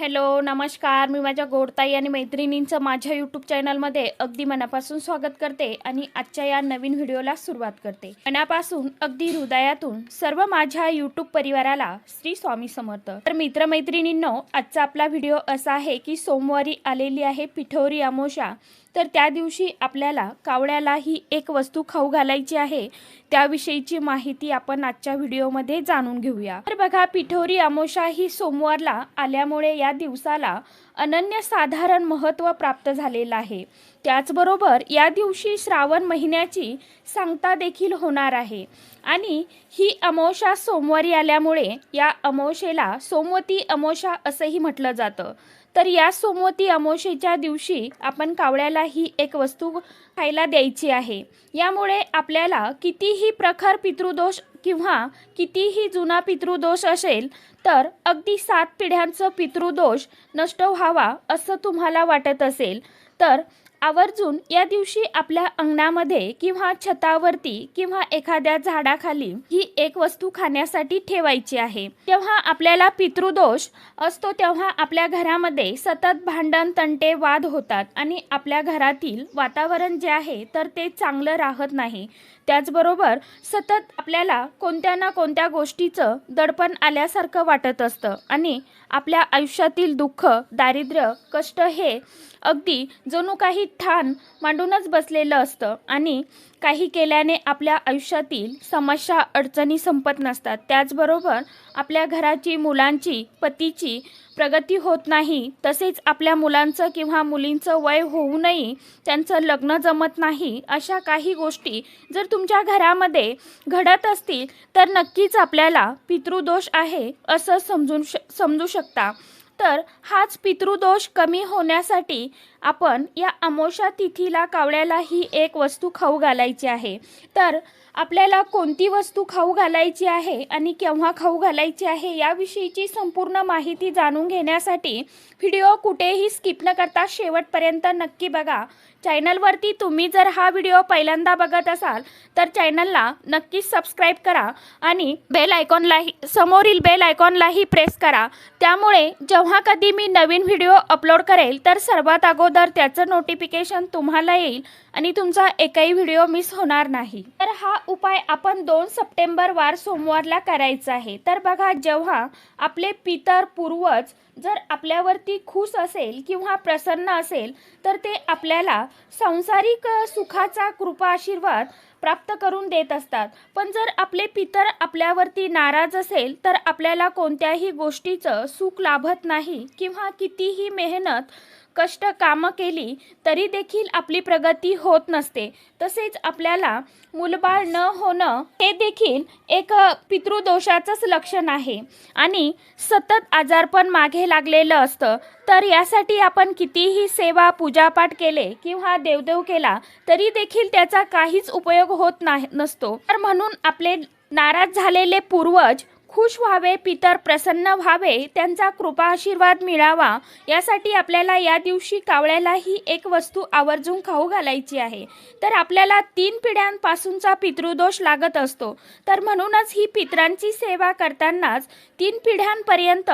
Hello नमस्कार. मी माझ्या गोडताई आणि मैत्रिणींचं माझ्या यूट्यूब चॅनलमध्ये अगदी मनापासून स्वागत करते आणि आजच्या या नवीन व्हिडिओला सुरुवात करते. मनापासून अगदी हृदयातून सर्व माझ्या यूट्यूब परिवाराला श्री स्वामी समर्थ. तर मित्रमैत्रिणींनो आजचा आपला व्हिडिओ असा आहे की सोमवारी आलेली आहे पिठोरी अमोशा तर त्या दिवशी आपल्याला कावळ्याला ही एक वस्तू खाऊ घालायची आहे त्याविषयीची माहिती आपण आजच्या व्हिडिओमध्ये जाणून घेऊया. तर बघा पिठोरी अमोशा ही सोमवारला आल्यामुळे या दिवसाला अनन्यसाधारण महत्त्व प्राप्त झालेलं आहे. त्याचबरोबर या दिवशी श्रावण महिन्याची सांगता देखील होणार आहे. आणि ही अमावस्या सोमवारी आल्यामुळे या अमावशेला सोमवती अमावस्या असंही म्हटलं जातं. तर या सोमवती अमावशेच्या दिवशी आपण कावळ्याला ही एक वस्तू खायला द्यायची आहे. यामुळे आपल्याला कितीही प्रखर पितृदोष किंवा कितीही जुना पितृदोष असेल तर अगदी सात पिढ्यांचं पितृदोष नष्ट व्हावा असं तुम्हाला वाटत असेल तर आवर्जून या दिवशी आपल्या अंगणामध्ये किंवा छतावरती किंवा एखाद्या झाडाखाली ही एक वस्तू खाण्यासाठी ठेवायची आहे. तेव्हा आपल्याला पितृदोष असतो तेव्हा आपल्या घरामध्ये सतत भांडण तंटे वाद होतात आणि आपल्या घरातील वातावरण जे आहे तर ते चांगलं राहत नाही. त्याचबरोबर सतत आपल्याला कोणत्या ना कोणत्या गोष्टीचं दडपण आल्यासारखं वाटत असतं. आणि आपल्या आयुष्यातील दुःख दारिद्र्य कष्ट हे अगदी जणू काही ठाण मांडूनच बसलेलं असतं आणि काही केल्याने आपल्या आयुष्यातील समस्या अडचणी संपत नसतात. त्याचबरोबर आपल्या घराची मुलांची पतीची प्रगती होत नाही. तसेच आपल्या मुलांचं किंवा मुलींचं वय होऊनही त्यांचं लग्न जमत नाही. अशा काही गोष्टी जर तुमच्या घरामध्ये घडत असतील तर नक्कीच आपल्याला पितृदोष आहे असं समजून श समजू शक शकता. तर हाच पितृदोष कमी होण्यासाठी आपण या अमोशा तिथीला कावळ्याला ही एक वस्तू खाऊ घालायची आहे. तर आपल्याला कोणती वस्तू खाऊ घालायची आहे आणि केव्हा खाऊ घालायची आहे याविषयीची संपूर्ण माहिती जाणून घेण्यासाठी व्हिडिओ कुठेही स्किप न करता शेवटपर्यंत नक्की बघा. चॅनलवरती तुम्ही जर हा व्हिडिओ पहिल्यांदा बघत असाल तर चॅनलला नक्कीच सबस्क्राईब करा आणि बेल आयकॉनलाही समोरील बेल आयकॉनलाही प्रेस करा. त्यामुळे जेव्हा कधी मी नवीन व्हिडिओ अपलोड करेल तर सर्वात अगोदर त्याचं नोटिफिकेशन तुम्हाला येईल. आणि तुमचा एकही व्हिडिओ मिस होणार नाही. तर हा उपाय आपण दोन सप्टेंबर वार सोमवारला करायचा आहे. तर बघा जेव्हा आपले पितर पूर्वज जर आपल्यावरती खुश असेल किंवा प्रसन्न असेल तर ते आपल्याला सांसारिक सुखाचा कृपा आशीर्वाद प्राप्त करून देत असतात. पण जर आपले पितर आपल्यावरती नाराज असेल तर आपल्याला कोणत्याही गोष्टीचं सुख लाभत नाही किंवा कितीही मेहनत कष्ट कामं केली तरी देखील आपली प्रगती होत नसते. तसेच आपल्याला मुलबाळ न होणं हे देखील एक पितृदोषाचंच लक्षण आहे. आणि सतत आजारपण मागे लागलेलं असतं. तर यासाठी आपण कितीही सेवा पूजापाठ केले किंवा देवदेव केला तरी देखील त्याचा काहीच उपयोग होत नाही नसतो. तर म्हणून आपले नाराज झालेले पूर्वज खुश व्हावे पितर प्रसन्न व्हावे त्यांचा कृपा आशीर्वाद मिळावा यासाठी आपल्याला या दिवशी कावळ्याला ही एक वस्तू आवर्जून खाऊ घालायची आहे. तर आपल्याला तीन पिढ्यांपासूनचा पितृदोष लागत असतो. तर म्हणूनच ही पितरांची सेवा करतानाच तीन पिढ्यांपर्यंत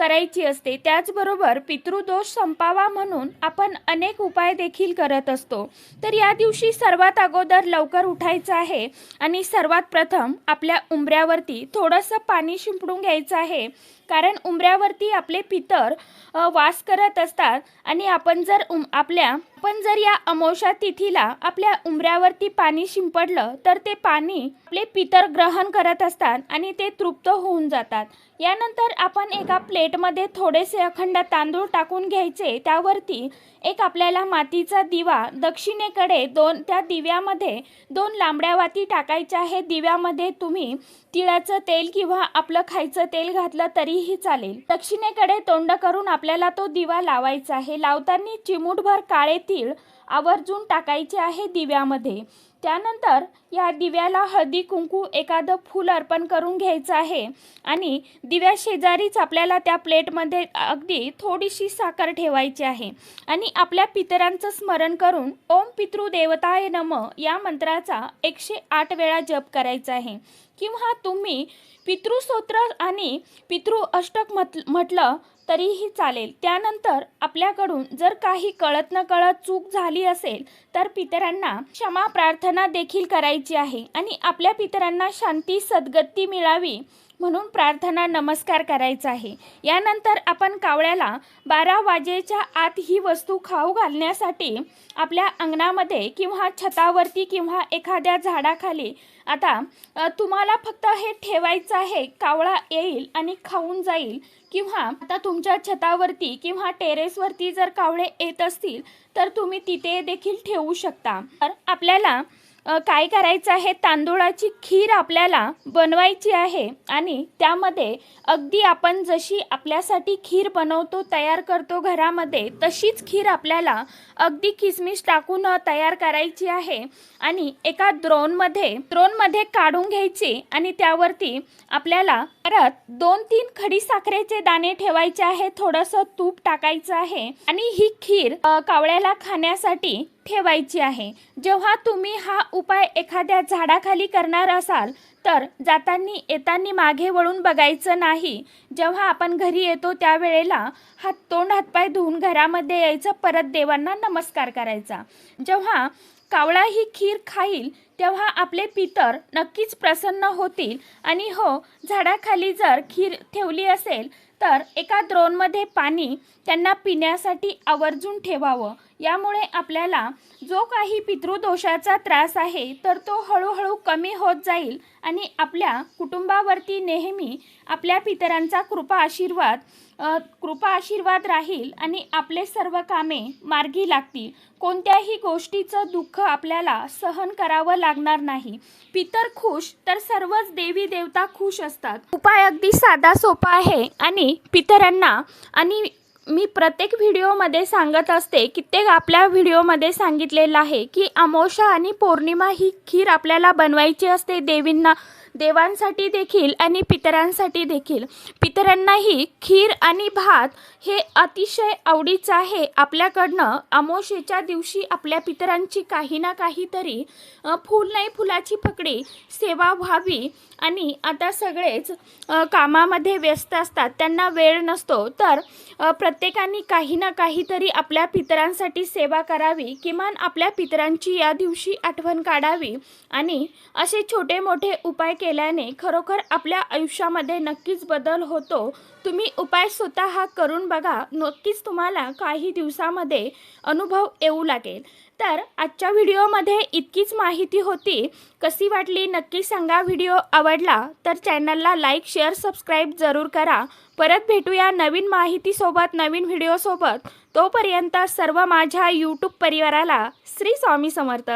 करायची असते. त्याचबरोबर पितृदोष संपावा म्हणून आपण अनेक उपाय देखील करत असतो. तर या दिवशी सर्वात अगोदर लवकर उठायचं आहे आणि सर्वात प्रथम आपल्या उंबऱ्यावरती थोडंसं पाणी शिंपडून घ्यायचं आहे. कारण उंबऱ्यावरती आपले पितर वास करत असतात आणि आपण जर उम आपल्या आपण जर या अमोषा तिथीला आपल्या उंबऱ्यावरती पाणी शिंपडलं तर ते पाणी आपले पितर ग्रहण करत असतात आणि ते तृप्त होऊन जातात. यानंतर आपण एका प्लेटमध्ये थोडेसे अखंड तांदूळ टाकून घ्यायचे. त्यावरती एक आपल्याला मातीचा दिवा दक्षिणेकडे दोन त्या दिव्यामध्ये दोन लांबड्या वाती टाकायच्या आहे दिव्यामध्ये तुम्ही तिळाचं तेल किंवा आपलं खायचं तेल घातलं तरीही चालेल. दक्षिणेकडे तोंड करून आपल्याला तो दिवा लावायचा आहे. लावताना चिमूटभर काळे तीळ आवर्जून टाकायचे आहे दिव्यामध्ये. त्यानंतर या दिव्याला हळदी कुंकू एखादं फूल अर्पण करून घ्यायचं आहे आणि दिव्या शेजारीच आपल्याला त्या प्लेटमध्ये अगदी थोडीशी साखर ठेवायची आहे आणि आपल्या पितरांचं स्मरण करून ओम पितृदेवताय नम या मंत्राचा एकशे आठ वेळा जप करायचा आहे. किंवा तुम्ही पितृस्तोत्र आणि पितृ अष्टक मत म्हटलं तरीही चालेल. त्यानंतर आपल्याकडून जर काही कळत न कळत चूक झाली असेल तर पितरांना क्षमा प्रार्थना देखील करायची आहे आणि आपल्या पितरांना शांती सद्गती मिळावी. म्हणून प्रार्थना नमस्कार करायचा आहे. यानंतर आपण कावळ्याला बारा वाजेच्या आत ही वस्तू खाऊ घालण्यासाठी आपल्या अंगणामध्ये किंवा छतावरती किंवा एखाद्या झाडाखाली आता तुम्हाला फक्त हे ठेवायचं आहे कावळा येईल आणि खाऊन जाईल. किंवा आता तुमच्या छतावरती किंवा टेरेसवरती जर कावळे येत असतील तर तुम्ही तिथे देखील ठेवू शकता. तर आपल्याला काय करायचं आहे? तांदूळाची खीर आपल्याला बनवायची आहे आणि त्यामध्ये अगदी आपण जशी आपल्यासाठी खीर बनवतो तयार करतो घरामध्ये तशीच खीर आपल्याला अगदी किसमिस टाकून तयार करायची आहे आणि एका द्रोणमध्ये द्रोणमध्ये काढून घ्यायची आणि त्यावरती आपल्याला परत दोन तीन खडी साखरेचे दाणे ठेवायचे आहे थोडंसं तूप टाकायचं आहे आणि ही खीर कावळ्याला खाण्यासाठी ठेवायची आहे. जेव्हा तुम्ही हा उपाय एखाद्या झाडाखाली करणार असाल तर जाताना येताना मागे वळून बघायचं नाही. जेव्हा आपण घरी येतो त्यावेळेला हात तोंड हातपाय धुवून घरामध्ये यायचं परत देवांना नमस्कार करायचा. जेव्हा कावळा ही खीर खाईल तेव्हा आपले पितर नक्कीच प्रसन्न होतील. आणि हो झाडाखाली जर खीर ठेवली असेल तर एका द्रोणमध्ये पाणी त्यांना पिण्यासाठी आवर्जून ठेवावं. यामुळे आपल्याला जो काही पितृदोषाचा त्रास आहे तर तो हळूहळू कमी होत जाईल आणि आपल्या कुटुंबावरती नेहमी आपल्या पितरांचा कृपा आशीर्वाद कृपा आशीर्वाद राहील आणि आपले सर्व कामे मार्गी लागतील. कोणत्याही गोष्टीचं दुःख आपल्याला सहन करावं लागणार नाही. पितर खुश तर सर्वच देवी देवता खुश असतात. उपाय अगदी साधा सोपा आहे आणि पितरांना आणि मी प्रत्येक व्हिडिओमध्ये सांगत असते कित्येक आपल्या व्हिडिओमध्ये सांगितलेलं आहे की अमावस्या आणि पौर्णिमा ही खीर आपल्याला बनवायची असते देवींना. देवांसाठी देखील आणि पितरांसाठी देखील. पितरांनाही खीर आणि भात हे अतिशय आवडीचं आहे. आपल्याकडनं अमोशेच्या दिवशी आपल्या पितरांची काही ना काहीतरी फूल नाही फुलाची पकडी सेवा व्हावी आणि आता सगळेच कामामध्ये व्यस्त असतात. त्यांना वेळ नसतो. तर प्रत्येकाने काही ना काहीतरी आपल्या पितरांसाठी सेवा करावी किमान आपल्या पितरांची या दिवशी आठवण काढावी आणि असे छोटे मोठे उपाय केल्याने खरोखर आपल्या आयुष्यामध्ये नक्कीच बदल होतो. तुम्ही उपाय स्वतः करून बघा. नक्कीच तुम्हाला काही दिवसामध्ये अनुभव येऊ लागेल. तर आजच्या व्हिडिओमध्ये इतकीच माहिती होती. कशी वाटली नक्की सांगा. व्हिडिओ आवडला तर चॅनलला लाईक शेअर सबस्क्राईब जरूर करा. परत भेटूया नवीन माहितीसोबत नवीन व्हिडिओसोबत. तोपर्यंत सर्व माझ्या यूट्यूब परिवाराला श्री स्वामी समर्थ.